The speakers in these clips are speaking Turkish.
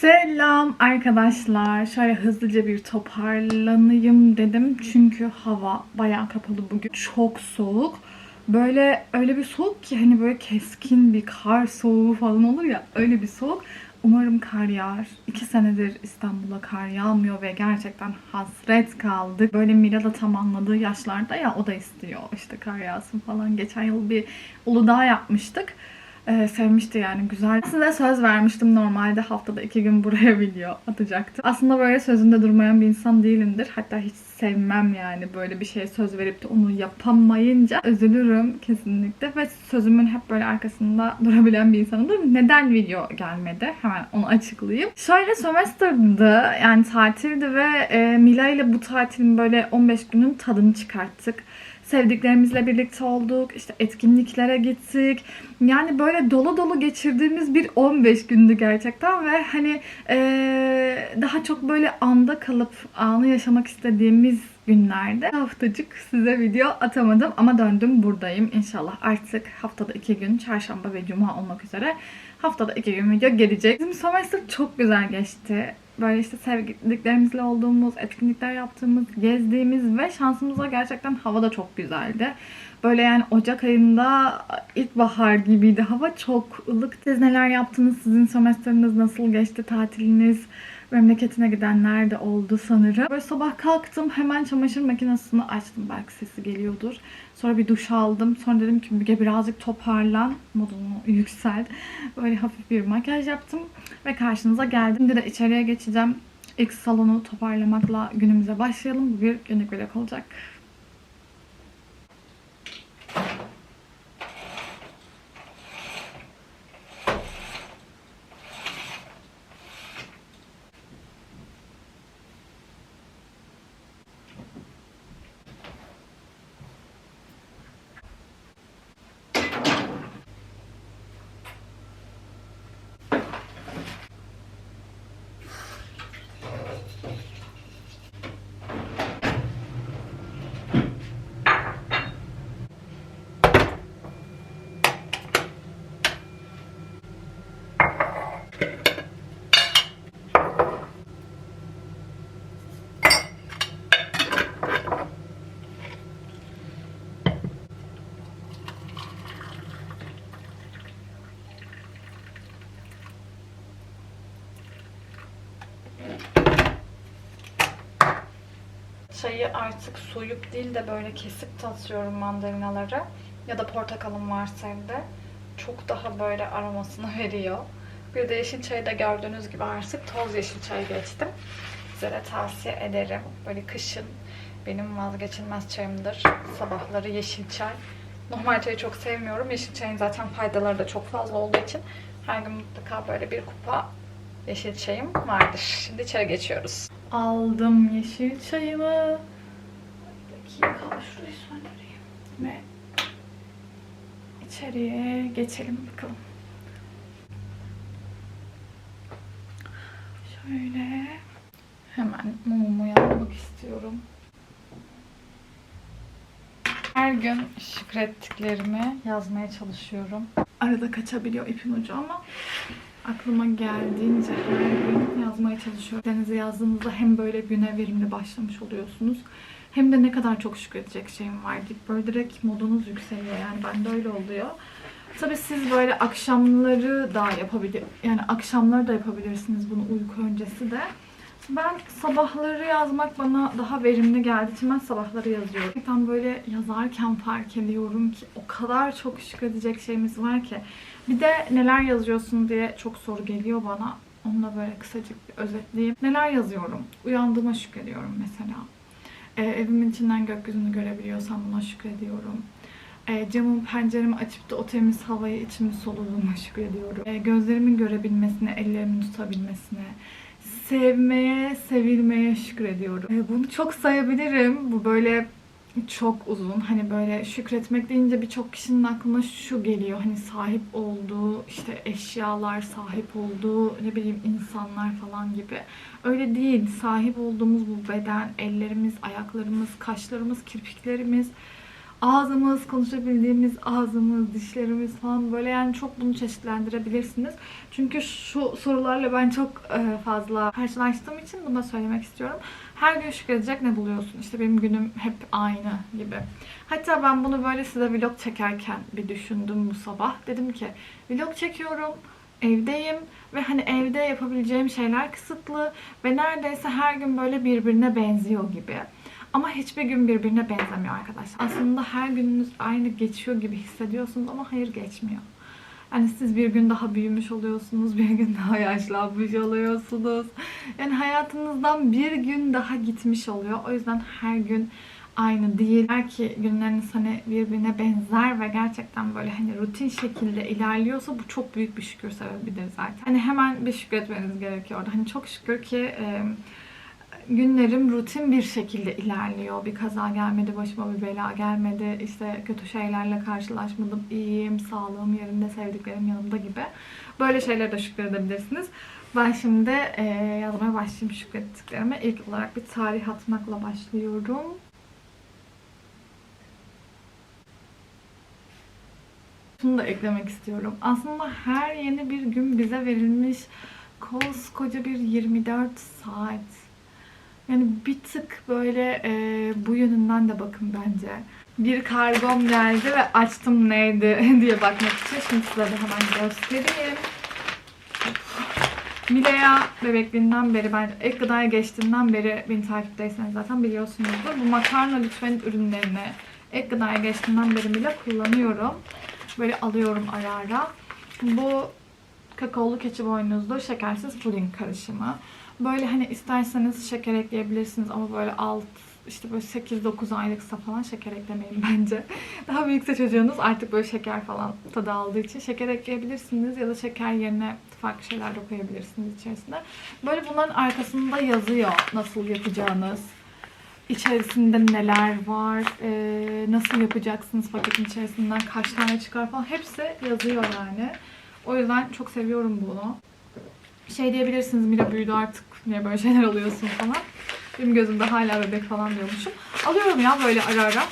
Selam arkadaşlar. Şöyle hızlıca bir toparlanayım dedim. Çünkü hava bayağı kapalı bugün. Çok soğuk. Böyle öyle bir soğuk ki hani böyle keskin bir kar soğuğu falan olur ya öyle bir soğuk. Umarım kar yağar. İki senedir İstanbul'a kar yağmıyor ve gerçekten hasret kaldık. Böyle Mira da tam anladığı yaşlarda ya o da istiyor işte kar yağsın falan. Geçen yıl bir Uludağ yapmıştık. Ee, sevmişti yani güzel. Size söz vermiştim normalde haftada iki gün buraya video atacaktım. Aslında böyle sözünde durmayan bir insan değilimdir. Hatta hiç sevmem yani böyle bir şeye söz verip de onu yapamayınca üzülürüm kesinlikle. Ve sözümün hep böyle arkasında durabilen bir insanımdır. Neden video gelmedi? Hemen onu açıklayayım. Şöyle sömestrdı yani tatildi ve e, Mila ile bu tatilin böyle 15 günün tadını çıkarttık sevdiklerimizle birlikte olduk. işte etkinliklere gittik. Yani böyle dolu dolu geçirdiğimiz bir 15 gündü gerçekten ve hani eee, daha çok böyle anda kalıp anı yaşamak istediğimiz günlerde haftacık size video atamadım ama döndüm buradayım. İnşallah artık haftada iki gün çarşamba ve cuma olmak üzere haftada iki gün video gelecek. Bizim semester çok güzel geçti böyle işte sevdiklerimizle olduğumuz, etkinlikler yaptığımız, gezdiğimiz ve şansımıza gerçekten hava da çok güzeldi. Böyle yani Ocak ayında ilkbahar gibiydi. Hava çok ılık. Siz neler yaptınız? Sizin semestriniz nasıl geçti? Tatiliniz? Memleketine gidenler de oldu sanırım. Böyle sabah kalktım hemen çamaşır makinesini açtım. Belki sesi geliyordur. Sonra bir duş aldım. Sonra dedim ki Müge birazcık toparlan. Modunu yüksel. Böyle hafif bir makyaj yaptım. Ve karşınıza geldim. Şimdi de içeriye geçeceğim. İlk salonu toparlamakla günümüze başlayalım. Bu bir günlük vlog olacak. Çayı artık soyup değil de böyle kesip tatıyorum mandalinaları. Ya da portakalım varsa evde. Çok daha böyle aromasını veriyor. Bir de yeşil çayı da gördüğünüz gibi artık toz yeşil çay geçtim. Size de tavsiye ederim. Böyle kışın benim vazgeçilmez çayımdır. Sabahları yeşil çay. Normal çayı çok sevmiyorum. Yeşil çayın zaten faydaları da çok fazla olduğu için her gün mutlaka böyle bir kupa yeşil çayım vardır. Şimdi içeri geçiyoruz. Aldım yeşil çayımı. Dakika şurayı söndüreyim. Ve içeriye geçelim bakalım. Şöyle hemen mumumu yapmak istiyorum. Her gün şükrettiklerimi yazmaya çalışıyorum. Arada kaçabiliyor ipin ucu ama aklıma geldiğince her gün yazmaya çalışıyorum. Denize yazdığınızda hem böyle güne verimli başlamış oluyorsunuz. Hem de ne kadar çok şükredecek şeyim var deyip böyle direkt modunuz yükseliyor. Yani bende öyle oluyor. Tabii siz böyle akşamları da yapabilir, yani akşamları da yapabilirsiniz bunu uyku öncesi de. Ben sabahları yazmak bana daha verimli geldiği için ben sabahları yazıyorum. Gerçekten böyle yazarken fark ediyorum ki o kadar çok şükredecek şeyimiz var ki. Bir de neler yazıyorsun diye çok soru geliyor bana. Onu da böyle kısacık bir özetleyeyim. Neler yazıyorum? Uyandığıma şükrediyorum mesela. Ee, evimin içinden gökyüzünü görebiliyorsam buna şükrediyorum. Ee, camımı penceremi açıp da o temiz havayı içimi soluduğuma şükrediyorum. Ee, gözlerimin görebilmesine, ellerimin tutabilmesine, sevmeye, sevilmeye şükrediyorum. Ee, bunu çok sayabilirim. Bu böyle çok uzun. Hani böyle şükretmek deyince birçok kişinin aklına şu geliyor. Hani sahip olduğu işte eşyalar, sahip olduğu ne bileyim insanlar falan gibi. Öyle değil. Sahip olduğumuz bu beden, ellerimiz, ayaklarımız, kaşlarımız, kirpiklerimiz ağzımız, konuşabildiğimiz ağzımız, dişlerimiz falan böyle yani çok bunu çeşitlendirebilirsiniz. Çünkü şu sorularla ben çok e, fazla karşılaştığım için bunu da söylemek istiyorum. Her gün şükredecek ne buluyorsun? İşte benim günüm hep aynı gibi. Hatta ben bunu böyle size vlog çekerken bir düşündüm bu sabah. Dedim ki vlog çekiyorum, evdeyim ve hani evde yapabileceğim şeyler kısıtlı ve neredeyse her gün böyle birbirine benziyor gibi. Ama hiçbir gün birbirine benzemiyor arkadaşlar. Aslında her gününüz aynı geçiyor gibi hissediyorsunuz ama hayır geçmiyor. Yani siz bir gün daha büyümüş oluyorsunuz, bir gün daha yaşlanmış oluyorsunuz. Yani hayatınızdan bir gün daha gitmiş oluyor. O yüzden her gün aynı değil. Eğer ki günleriniz hani birbirine benzer ve gerçekten böyle hani rutin şekilde ilerliyorsa bu çok büyük bir şükür sebebidir zaten. Hani hemen bir şükretmeniz gerekiyor orada. Hani çok şükür ki e, günlerim rutin bir şekilde ilerliyor. Bir kaza gelmedi, başıma bir bela gelmedi. İşte kötü şeylerle karşılaşmadım. İyiyim, sağlığım yerinde, sevdiklerim yanımda gibi. Böyle şeylere de şükredebilirsiniz. Ben şimdi e, yazmaya başlayayım şükrettiklerime. İlk olarak bir tarih atmakla başlıyorum. Şunu da eklemek istiyorum. Aslında her yeni bir gün bize verilmiş koskoca bir 24 saat. Yani bir tık böyle e, bu yönünden de bakın bence. Bir kargom geldi ve açtım neydi diye bakmak için. Şimdi size de hemen göstereyim. Mile'ya bebekliğinden beri, ben ek gıdaya geçtiğinden beri beni takipteyseniz zaten biliyorsunuzdur. Bu makarna lütfen ürünlerini ek gıdaya geçtiğinden beri bile kullanıyorum. Böyle alıyorum ara ara. Bu kakaolu keçi boynuzlu şekersiz puding karışımı. Böyle hani isterseniz şeker ekleyebilirsiniz ama böyle alt işte böyle 8-9 aylıksa falan şeker eklemeyin bence. Daha büyükse çocuğunuz artık böyle şeker falan tadı aldığı için şeker ekleyebilirsiniz ya da şeker yerine farklı şeyler de koyabilirsiniz içerisine. Böyle bunların arkasında yazıyor nasıl yapacağınız. İçerisinde neler var, nasıl yapacaksınız paketin içerisinden, kaç tane çıkar falan hepsi yazıyor yani. O yüzden çok seviyorum bunu. Şey diyebilirsiniz Mila büyüdü artık niye böyle şeyler alıyorsun falan. Benim gözümde hala bebek falan diyormuşum. Alıyorum ya böyle ara ara.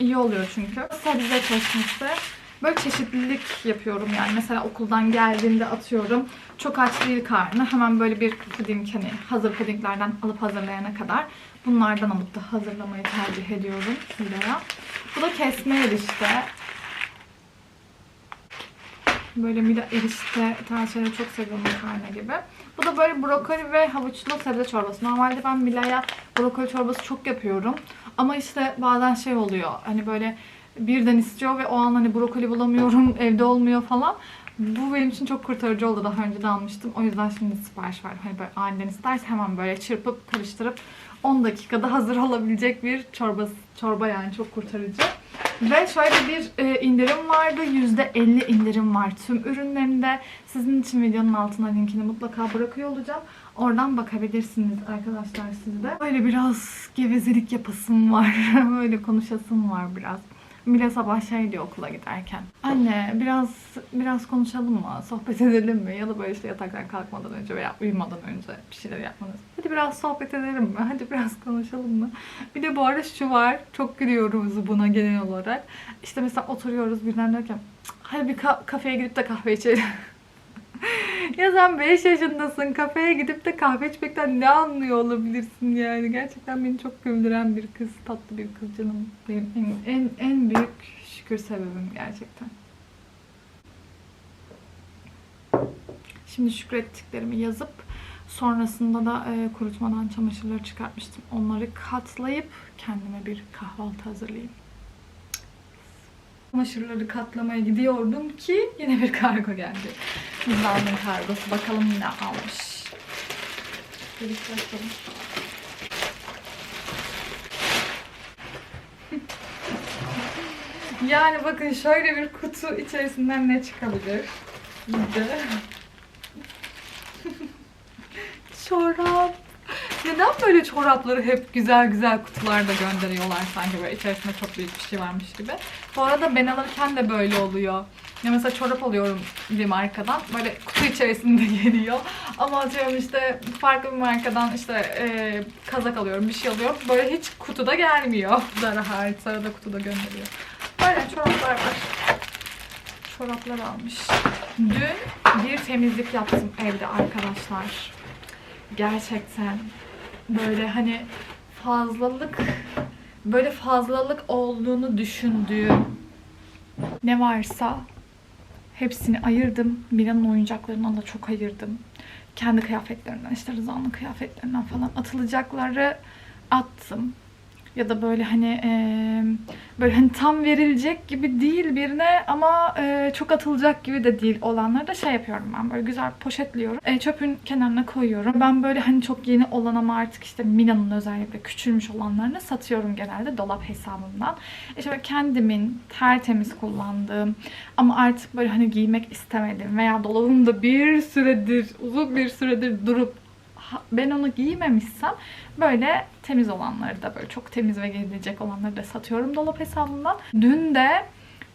İyi oluyor çünkü. Sebze çeşnisi. Böyle çeşitlilik yapıyorum yani. Mesela okuldan geldiğimde atıyorum. Çok aç değil karnı. Hemen böyle bir puding hani hazır pudinglerden alıp hazırlayana kadar bunlardan alıp da hazırlamayı tercih ediyorum Mila'ya. Bu da kesme erişte. Böyle Mila erişte tarzı çok seviyorum makarna gibi. Bu da böyle brokoli ve havuçlu sebze çorbası. Normalde ben Mila'ya brokoli çorbası çok yapıyorum. Ama işte bazen şey oluyor. Hani böyle birden istiyor ve o an hani brokoli bulamıyorum, evde olmuyor falan. Bu benim için çok kurtarıcı oldu. Daha önce de almıştım. O yüzden şimdi sipariş verdim. Hani böyle aniden isterse hemen böyle çırpıp karıştırıp 10 dakikada hazır olabilecek bir çorba, çorba yani çok kurtarıcı. Ve şöyle bir e, indirim vardı. %50 indirim var tüm ürünlerinde. Sizin için videonun altına linkini mutlaka bırakıyor olacağım. Oradan bakabilirsiniz arkadaşlar sizde. Böyle biraz gevezelik yapasım var. Böyle konuşasım var biraz. Mila sabah şey diyor okula giderken. Anne biraz biraz konuşalım mı? Sohbet edelim mi? Ya da böyle işte yataktan kalkmadan önce veya uyumadan önce bir şeyler yapmanız. Hadi biraz sohbet edelim mi? Hadi biraz konuşalım mı? Bir de bu arada şu var. Çok gülüyoruz buna genel olarak. İşte mesela oturuyoruz birden derken hadi bir ka- kafeye gidip de kahve içelim. ya sen 5 yaşındasın. Kafeye gidip de kahve içmekten ne anlıyor olabilirsin yani. Gerçekten beni çok güldüren bir kız. Tatlı bir kız canım. Benim en, en, en büyük şükür sebebim gerçekten. Şimdi şükrettiklerimi yazıp sonrasında da e, kurutmadan çamaşırları çıkartmıştım. Onları katlayıp kendime bir kahvaltı hazırlayayım. Çamaşırları katlamaya gidiyordum ki yine bir kargo geldi. Mizan'ın kargosu. Bakalım ne almış. Bir bakalım. Yani bakın şöyle bir kutu içerisinden ne çıkabilir? Çorap. Neden böyle çorapları hep güzel güzel kutularda gönderiyorlar sanki böyle içerisinde çok büyük bir şey varmış gibi. Bu arada ben alırken de böyle oluyor. Ya mesela çorap alıyorum bir markadan böyle kutu içerisinde geliyor. Ama atıyorum işte farklı bir markadan işte e, kazak alıyorum bir şey alıyorum. Böyle hiç kutuda gelmiyor. Zara hariç Zara da kutuda gönderiyor. Böyle çoraplar var. Çoraplar almış. Dün bir temizlik yaptım evde arkadaşlar. Gerçekten böyle hani fazlalık böyle fazlalık olduğunu düşündüğüm ne varsa hepsini ayırdım. Mira'nın oyuncaklarından da çok ayırdım. Kendi kıyafetlerinden işte Rıza'nın kıyafetlerinden falan atılacakları attım. Ya da böyle hani eee, böyle hani tam verilecek gibi değil birine ama eee, çok atılacak gibi de değil olanları da şey yapıyorum ben böyle güzel poşetliyorum. E, çöpün kenarına koyuyorum. Ben böyle hani çok yeni olan ama artık işte Mina'nın özellikle küçülmüş olanlarını satıyorum genelde dolap hesabımdan. İşte böyle kendimin tertemiz kullandığım ama artık böyle hani giymek istemedim veya dolabımda bir süredir uzun bir süredir durup ben onu giymemişsem böyle temiz olanları da böyle çok temiz ve giyilecek olanları da satıyorum dolap hesabımdan. Dün de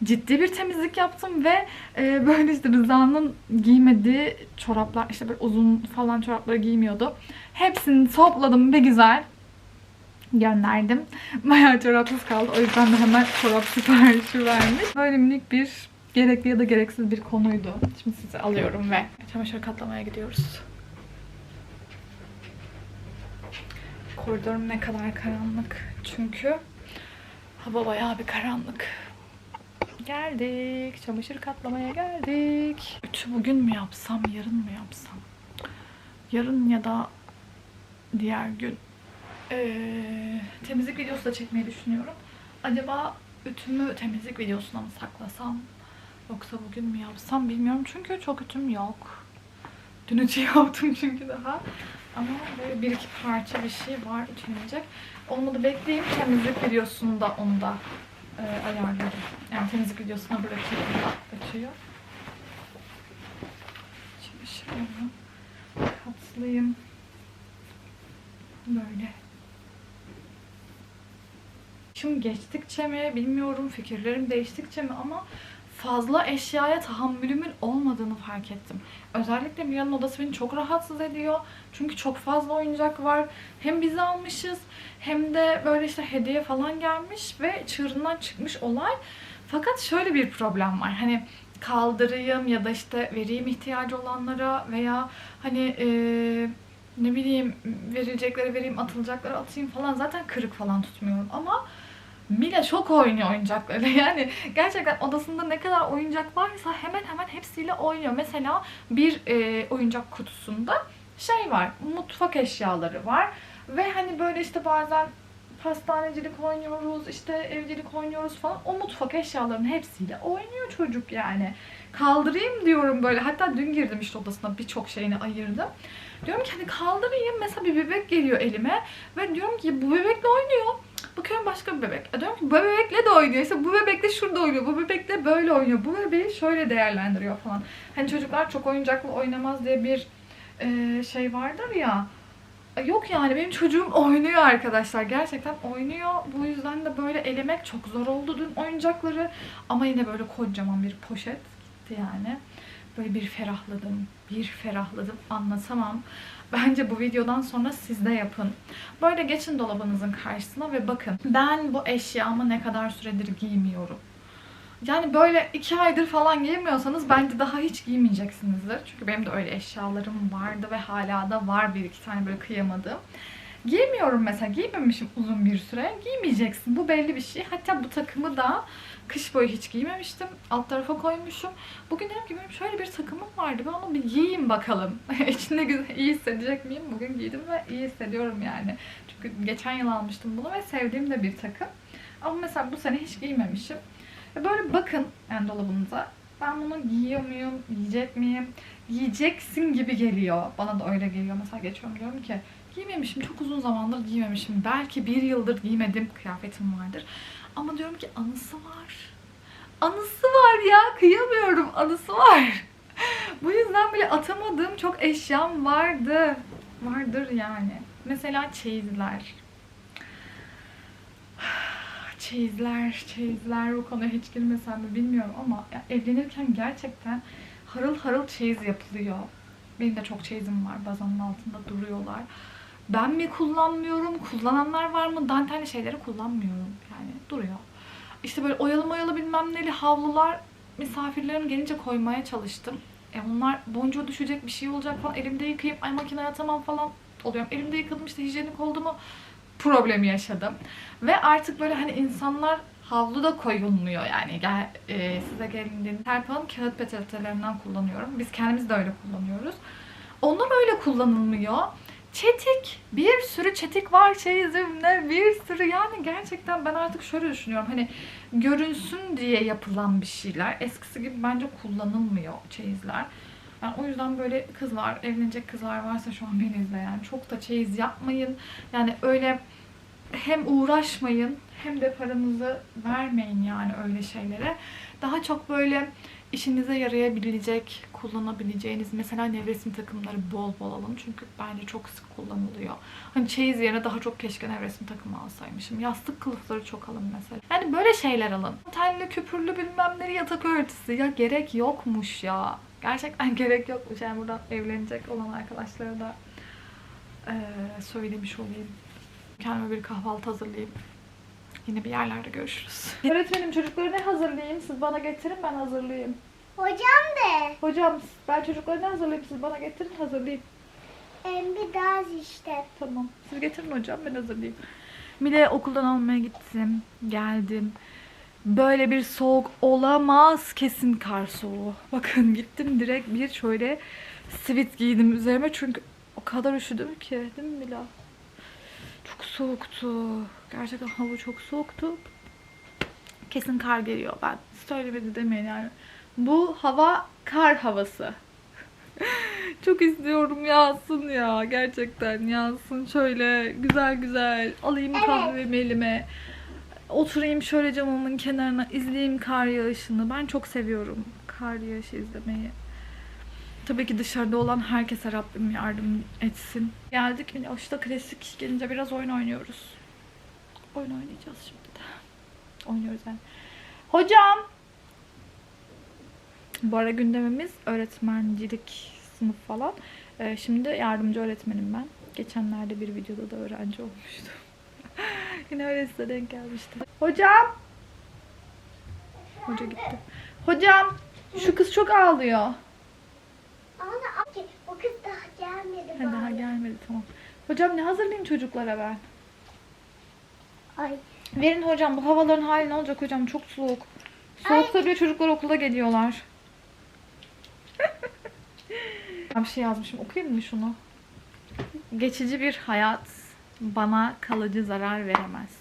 ciddi bir temizlik yaptım ve e, böyle işte Rıza'nın giymediği çoraplar işte böyle uzun falan çorapları giymiyordu. Hepsini topladım bir güzel gönderdim. Bayağı çorapsız kaldı. O yüzden de hemen çorap siparişi vermiş. Böyle minik bir gerekli ya da gereksiz bir konuydu. Şimdi sizi alıyorum ve çamaşır katlamaya gidiyoruz. Koridorum ne kadar karanlık. Çünkü hava bayağı bir karanlık. Geldik. Çamaşır katlamaya geldik. Ütü bugün mü yapsam, yarın mı yapsam? Yarın ya da diğer gün ee, temizlik videosu da çekmeyi düşünüyorum. Acaba ütümü temizlik videosuna mı saklasam? Yoksa bugün mü yapsam bilmiyorum. Çünkü çok ütüm yok. Dün ütü yaptım çünkü daha. Ama böyle bir iki parça bir şey var ütülenecek. Olmadı bekleyeyim. Temizlik videosunda onu da e, ayarlarım. Yani temizlik videosuna bırakayım da ütüyü. Çamaşırlarımı katlayayım. Böyle. Şimdi geçtikçe mi bilmiyorum fikirlerim değiştikçe mi ama fazla eşyaya tahammülümün olmadığını fark ettim. Özellikle Mira'nın odası beni çok rahatsız ediyor. Çünkü çok fazla oyuncak var. Hem biz almışız hem de böyle işte hediye falan gelmiş ve çığırından çıkmış olay. Fakat şöyle bir problem var. Hani kaldırayım ya da işte vereyim ihtiyacı olanlara veya hani eee ne bileyim verilecekleri vereyim, atılacakları atayım falan zaten kırık falan tutmuyorum ama Mila çok oynuyor oyuncakları. Yani gerçekten odasında ne kadar oyuncak varsa hemen hemen hepsiyle oynuyor. Mesela bir e, oyuncak kutusunda şey var, mutfak eşyaları var ve hani böyle işte bazen pastanecilik oynuyoruz, işte evcilik oynuyoruz falan. O mutfak eşyalarının hepsiyle oynuyor çocuk yani. Kaldırayım diyorum böyle. Hatta dün girdim işte odasına birçok şeyini ayırdım. Diyorum ki hani kaldırayım mesela bir bebek geliyor elime ve diyorum ki bu bebekle oynuyor. Bakıyorum başka bir bebek. E Diyorum ki bu bebekle de oynuyor. İşte bu bebekle şurada oynuyor. Bu bebekle böyle oynuyor. Bu bebeği şöyle değerlendiriyor falan. Hani çocuklar çok oyuncakla oynamaz diye bir e, şey vardır ya. E, Yok yani benim çocuğum oynuyor arkadaşlar. Gerçekten oynuyor. Bu yüzden de böyle elemek çok zor oldu dün oyuncakları. Ama yine böyle kocaman bir poşet gitti yani. Böyle bir ferahladım. Bir ferahladım. Anlatamam. Bence bu videodan sonra siz de yapın. Böyle geçin dolabınızın karşısına ve bakın. Ben bu eşyamı ne kadar süredir giymiyorum. Yani böyle iki aydır falan giymiyorsanız bence daha hiç giymeyeceksinizdir. Çünkü benim de öyle eşyalarım vardı ve hala da var bir iki tane böyle kıyamadığım. Giymiyorum mesela. Giymemişim uzun bir süre. Giymeyeceksin. Bu belli bir şey. Hatta bu takımı da kış boyu hiç giymemiştim. Alt tarafa koymuşum. Bugün dedim ki benim şöyle bir takımım vardı. Ben onu bir giyeyim bakalım. İçinde güzel, iyi hissedecek miyim? Bugün giydim ve iyi hissediyorum yani. Çünkü geçen yıl almıştım bunu ve sevdiğim de bir takım. Ama mesela bu sene hiç giymemişim. Ve böyle bakın yani dolabınıza. Ben bunu giyiyor muyum? Yiyecek miyim? Yiyeceksin gibi geliyor. Bana da öyle geliyor. Mesela geçiyorum diyorum ki giymemişim. Çok uzun zamandır giymemişim. Belki bir yıldır giymediğim kıyafetim vardır. Ama diyorum ki anısı var. Anısı var ya. Kıyamıyorum. Anısı var. Bu yüzden bile atamadığım çok eşyam vardı. Vardır yani. Mesela çeyizler. Çeyizler, çeyizler o konuya hiç girmesem mi bilmiyorum ama evlenirken gerçekten harıl harıl çeyiz yapılıyor. Benim de çok çeyizim var. Bazanın altında duruyorlar. Ben mi kullanmıyorum? Kullananlar var mı? Dantelli şeyleri kullanmıyorum. Yani duruyor. İşte böyle oyalı oyalı bilmem neli havlular misafirlerim gelince koymaya çalıştım. E onlar boncuğu düşecek bir şey olacak falan. Elimde yıkayıp ay makineye atamam falan oluyorum. Elimde yıkadım işte hijyenik oldu mu problemi yaşadım. Ve artık böyle hani insanlar havlu da koyulmuyor yani. Gel, e, size gelin Serpil'in kağıt peçetelerinden kullanıyorum. Biz kendimiz de öyle kullanıyoruz. Onlar öyle kullanılmıyor. Çetik. Bir sürü çetik var çeyizimde. Bir sürü yani gerçekten ben artık şöyle düşünüyorum. Hani görünsün diye yapılan bir şeyler. Eskisi gibi bence kullanılmıyor çeyizler. Yani o yüzden böyle kızlar, evlenecek kızlar varsa şu an beni izleyen çok da çeyiz yapmayın. Yani öyle hem uğraşmayın hem de paranızı vermeyin yani öyle şeylere. Daha çok böyle işinize yarayabilecek, kullanabileceğiniz mesela nevresim takımları bol bol alın. Çünkü bence çok sık kullanılıyor. Hani çeyiz yerine daha çok keşke nevresim takımı alsaymışım. Yastık kılıfları çok alın mesela. Yani böyle şeyler alın. Telli, küpürlü bilmem ne yatak örtüsü. Ya gerek yokmuş ya. Gerçekten gerek yokmuş. Yani burada evlenecek olan arkadaşlara da eee, söylemiş olayım. Kendime bir kahvaltı hazırlayayım. Yine bir yerlerde görüşürüz. Öğretmenim çocukları ne hazırlayayım? Siz bana getirin ben hazırlayayım. Hocam de Hocam ben çocukları ne hazırlayayım? Siz bana getirin hazırlayayım. em, bir daha işte. Tamam. Siz getirin hocam ben hazırlayayım. Mile okuldan almaya gittim. Geldim. Böyle bir soğuk olamaz. Kesin kar soğuğu. Bakın gittim direkt bir şöyle sivit giydim üzerime. Çünkü o kadar üşüdüm ki. Değil mi Mila? Çok soğuktu. Gerçekten hava çok soğuktu. Kesin kar geliyor. Ben söylemedi demeyin yani. Bu hava kar havası. Çok istiyorum yağsın ya. Gerçekten yağsın. Şöyle güzel güzel alayım kahvemi elime. Oturayım şöyle camımın kenarına izleyeyim kar yağışını. Ben çok seviyorum kar yağışı izlemeyi. Tabii ki dışarıda olan herkese Rabbim yardım etsin. Geldik yine işte klasik gelince biraz oyun oynuyoruz. Oyun oynayacağız şimdi de. Oynuyoruz yani. Hocam! Bu ara gündemimiz öğretmencilik sınıf falan. Ee, şimdi yardımcı öğretmenim ben. Geçenlerde bir videoda da öğrenci olmuştum. Yine öyle size denk gelmişti. Hocam! Hoca gitti. Hocam! Şu kız çok ağlıyor. Ama abi o kız daha gelmedi Ha, daha gelmedi tamam. Hocam ne hazırlayayım çocuklara ben? Ay Verin hocam bu havaların hali ne olacak hocam çok soğuk. Soğukta bile çocuklar okula geliyorlar. Bir şey yazmışım okuyayım mı şunu? Geçici bir hayat bana kalıcı zarar veremez.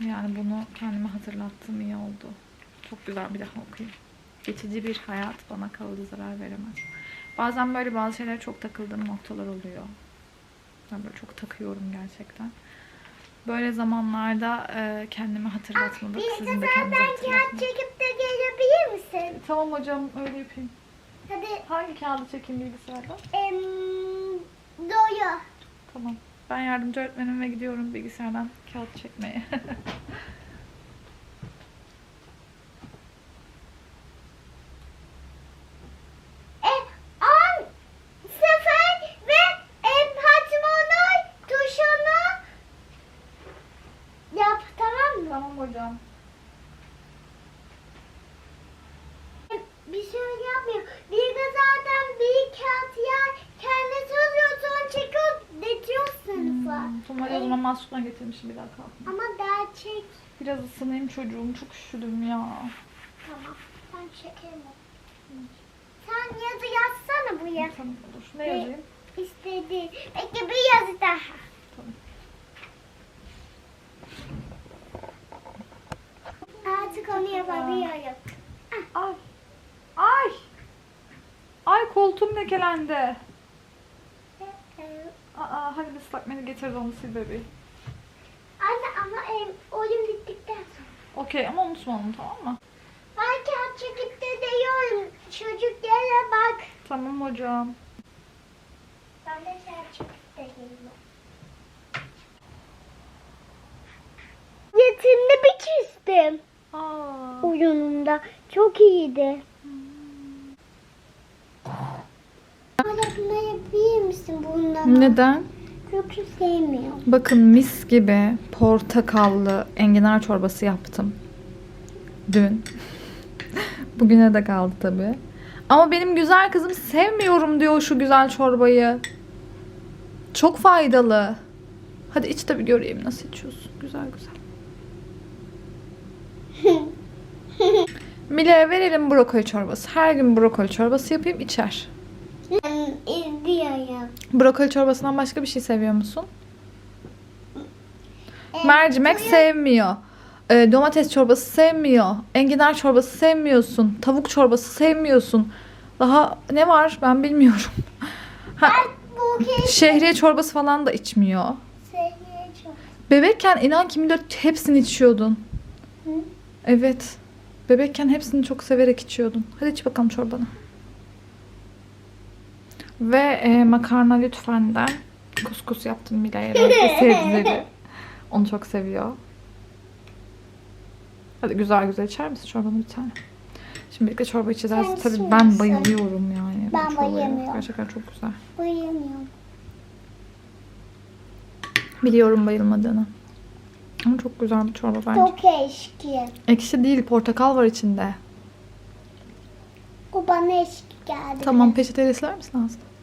Yani bunu kendime hatırlattığım iyi oldu. Çok güzel bir daha okuyayım. Geçici bir hayat bana kalıcı zarar veremez. Bazen böyle bazı şeylere çok takıldığım noktalar oluyor. Ben böyle çok takıyorum gerçekten. Böyle zamanlarda e, kendime hatırlatmadık. Sizin de kendinize sen kağıt çekip de gelebilir misin? Tamam hocam öyle yapayım. Hadi Hangi kağıdı çekeyim bilgisayarda? em, doya. Tamam. Ben yardımcı öğretmenim ve gidiyorum bilgisayardan kağıt çekmeye. E, on sıfır ve em, hatmonol tuşunu yap tamam mı? tamam hocam. Bir şey yapmıyor. Bir de zaten bir kağıt yer kendisi oluyor sonra çekiyor detiyor sınıfa. Hmm, tamam hadi o zaman mahsuptan getirmişim bir dakika. Ama daha çek. Biraz ısınayım çocuğum. Çok üşüdüm ya. Tamam. Ben çekerim. Sen yazı yazsana bu ya. Tamam olur. Ne yazayım? İstedi. Peki bir yazı daha. Tamam. Artık onu yapabiliyorum. Ay. Ay. Ay koltuğum lekelendi. Ee, Aa, hadi ıslak mendil getir onu sil bebeğim. Anne ama em, oyun bittikten sonra. Okey ama unutma onu tamam mı? Ben kağıt çekip de diyorum. Çocuklara bak. Tamam hocam. Ben de kağıt çekip Yetimde bir küstüm Aa. oyununda. Çok iyiydi. Yapayım mısın bundan? Neden? Çünkü sevmiyorum. Bakın mis gibi portakallı enginar çorbası yaptım. Dün. Bugüne de kaldı tabii. Ama benim güzel kızım sevmiyorum diyor şu güzel çorbayı. Çok faydalı. Hadi iç de bir göreyim nasıl içiyorsun. Güzel güzel. Mile'ye verelim brokoli çorbası. Her gün brokoli çorbası yapayım içer. İzliyorum. Brokoli çorbasından başka bir şey seviyor musun? Evet, Mercimek buyur. sevmiyor. Ee, domates çorbası sevmiyor. Enginar çorbası sevmiyorsun. Tavuk çorbası sevmiyorsun. Daha ne var ben bilmiyorum. Ha, şehriye çorbası falan da içmiyor. Bebekken inan kim bilir hepsini içiyordun. Hı? Evet. Bebekken hepsini çok severek içiyordun. Hadi iç bakalım çorbanı. Ve e, makarna lütfenden kuskus yaptım Mile'ye. renkli sebzeleri. Onu çok seviyor. Hadi güzel güzel içer misin çorbanı bir tane? Şimdi birlikte çorba içeceğiz. Sen Tabii ben bayılıyorum yani. Ben çorbaya. bayılmıyorum. Gerçekten çok güzel. Bayılmıyorum. Biliyorum bayılmadığını. Ama çok güzel bir çorba bence. Çok eski. Ekşi değil, portakal var içinde. Bu bana eski geldi. Tamam peçeteyle siler misin ağzını?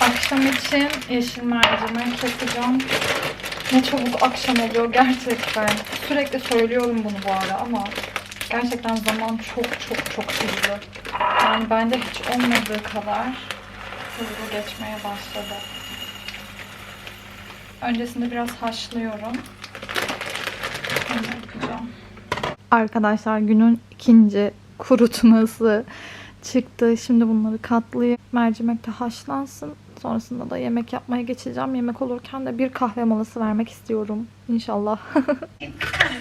Akşam için yeşil mercimek keseceğim. Ne çabuk akşam oluyor gerçekten. Sürekli söylüyorum bunu bu ara ama gerçekten zaman çok çok çok hızlı. Yani bende hiç olmadığı kadar hızlı geçmeye başladı. Öncesinde biraz haşlıyorum. Arkadaşlar günün ikinci kurutması çıktı. Şimdi bunları katlayıp mercimekte haşlansın. Sonrasında da yemek yapmaya geçeceğim. Yemek olurken de bir kahve molası vermek istiyorum. İnşallah.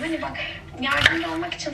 Hani bak yardımcı olmak için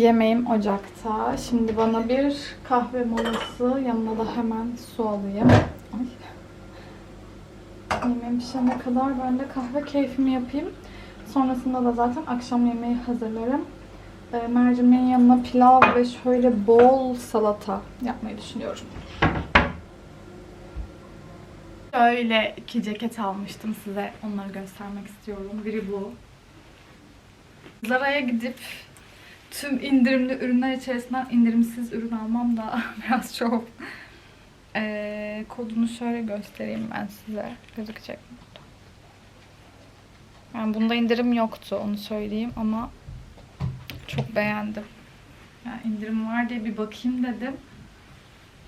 Yemeğim ocakta. Şimdi bana bir kahve molası. Yanına da hemen su alayım. Ay. Yemeğim pişene kadar ben de kahve keyfimi yapayım. Sonrasında da zaten akşam yemeği hazırlarım. Ee, mercimeğin yanına pilav ve şöyle bol salata yapmayı düşünüyorum. Şöyle iki ceket almıştım size. Onları göstermek istiyorum. Biri bu. Zara'ya gidip tüm indirimli ürünler içerisinden indirimsiz ürün almam da biraz çok. Ee, kodunu şöyle göstereyim ben size. Gözükecek mi? Yani bunda indirim yoktu onu söyleyeyim ama çok beğendim. Yani indirim var diye bir bakayım dedim.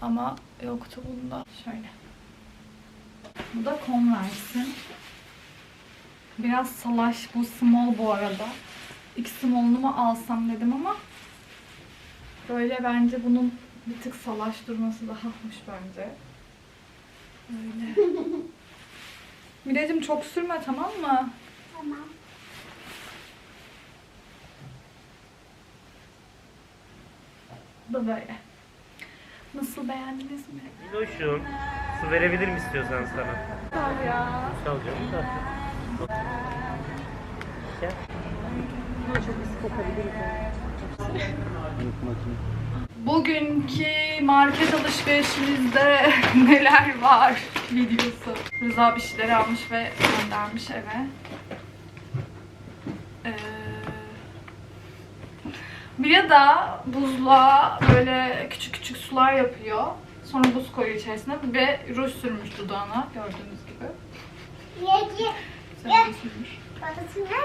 Ama yoktu bunda. Şöyle. Bu da Converse'in. Biraz salaş. Bu small bu arada. X small'unu mu alsam dedim ama böyle bence bunun bir tık salaş durması daha hoş bence. Öyle. Miracım çok sürme tamam mı? Tamam. Bu da böyle. Nasıl beğendiniz mi? Minnoşum, su verebilir mi istiyorsan sana? Güzel ya. Su alacağım da. Bugünkü market alışverişimizde neler var videosu. Rıza bir şeyler almış ve göndermiş eve. Ee, Mira da buzluğa böyle küçük küçük sular yapıyor. Sonra buz koyuyor içerisine ve ruj sürmüş dudağına gördüğünüz gibi. Güzel sürmüş.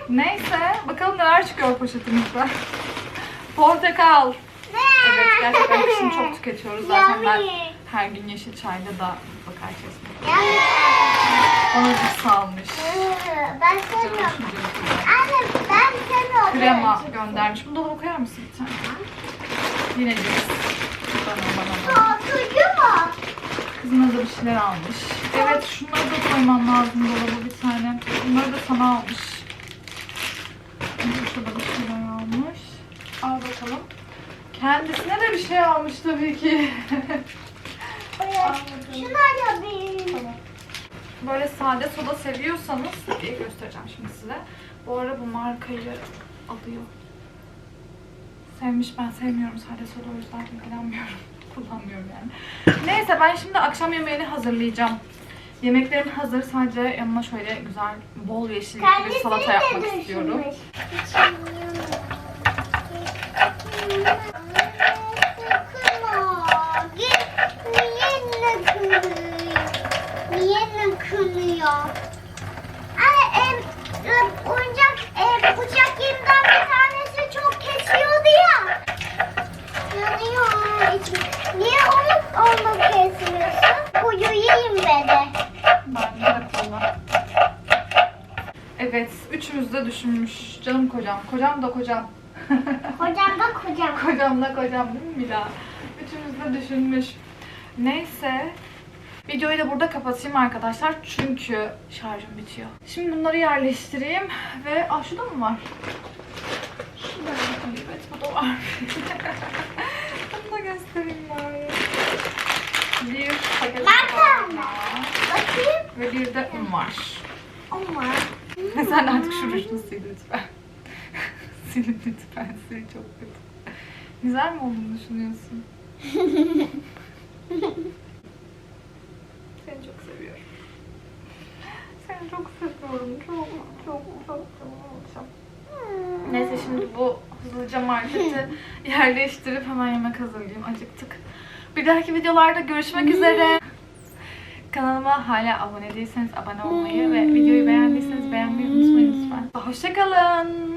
Neyse bakalım neler çıkıyor poşetimizde. Portakal. Evet gerçekten kışın çok tüketiyoruz zaten ben her gün yeşil çayla da mutlaka içerisinde. Yummy. Bana cips almış. Ee, Ben canım. Anne ben sevmiyorum. Krema göndermiş. Bunu dolaba koyar mısın bir tane? Yine cips. Bana bana bana. Mu? Kızına da bir şeyler almış. Evet şunları da koyman lazım dolaba bir tane. Bunları da sana almış. Şurada bir şeyler almış. Al bakalım. Kendisine de bir şey almış tabii ki. Şunlar yapayım. Tamam. Böyle sade soda seviyorsanız diye göstereceğim şimdi size. Bu ara bu markayı alıyor. Sevmiş ben sevmiyorum sade soda o yüzden ilgilenmiyorum. Kullanmıyorum yani. Neyse ben şimdi akşam yemeğini hazırlayacağım. Yemeklerim hazır. Sadece yanına şöyle güzel bol yeşillikli bir salata yapmak istiyorum. Niye nakılıyor? Niye em, oyuncak, em, uçak yerinden bir tanesi çok kesiyordu ya. Yanıyor. Niye onu, onu kesmiyorsun? Uyuyayım be de. Kola. Evet, üçümüz de düşünmüş. Canım kocam. Kocam da kocam. Kocam da kocam. Kocam da kocam değil mi Mila? Üçümüz de düşünmüş. Neyse. Videoyu da burada kapatayım arkadaşlar. Çünkü şarjım bitiyor. Şimdi bunları yerleştireyim. Ve... Aa şurada mı var? Şurada. Evet bu da var. Bunu da göstereyim bari. Bir paket Bakayım. Ve bir de un var. Ama. Sen artık şu rujunu sil lütfen. sil lütfen. Sil çok kötü. Güzel mi olduğunu düşünüyorsun? Seni çok seviyorum. Seni çok seviyorum. Çok çok çok çok çok. Neyse şimdi bu hızlıca marketi yerleştirip hemen yemek hazırlayayım. Acıktık. Bir dahaki videolarda görüşmek üzere. Kanalıma hala abone değilseniz abone olmayı ve videoyu beğendiyseniz beğenmeyi unutmayın lütfen. Hoşçakalın.